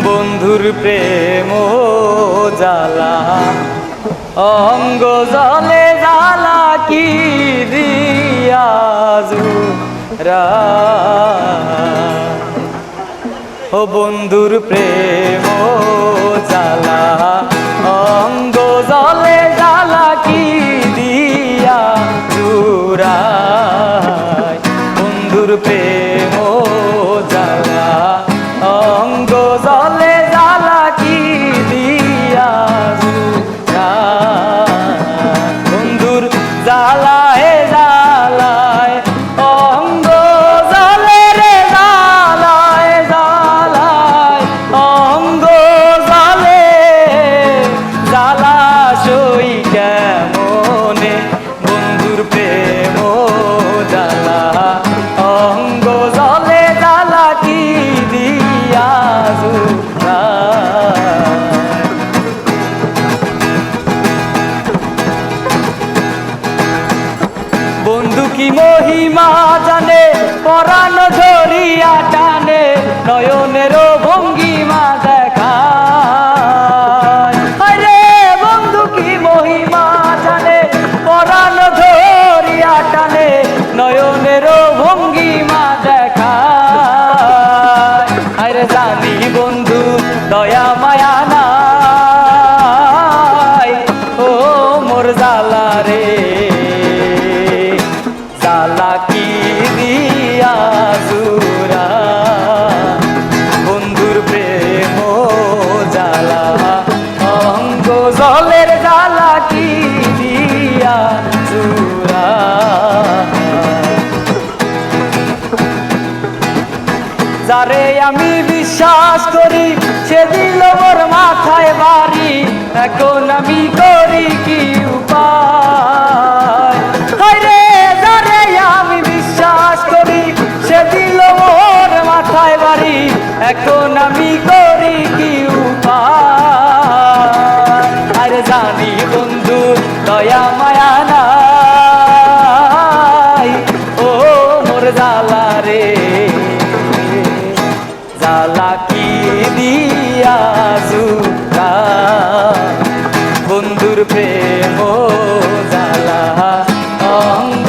বন্ধুর প্রেম জালা অঙ্গ জলে জালা কি দিয়াজু রা ও বন্ধুর প্রেম অঙ্গ জলে জালা। কি দিয়া কি মহিমা জানে পরাণ জালা কি দিয়া বন্ধুর প্রেম জালা অঙ্গ জলের যারে আমি বিশ্বাস করি, সে দিল মাথায় বাড়ি। এখন আমি এখন আমি করি কি উপায় আর জানি বন্ধু, দয়া, মায়া নাই। ও মোর জালা রে। জালা কি দিয়া জুতা? বন্ধুর প্রেম জালা অঙ্গ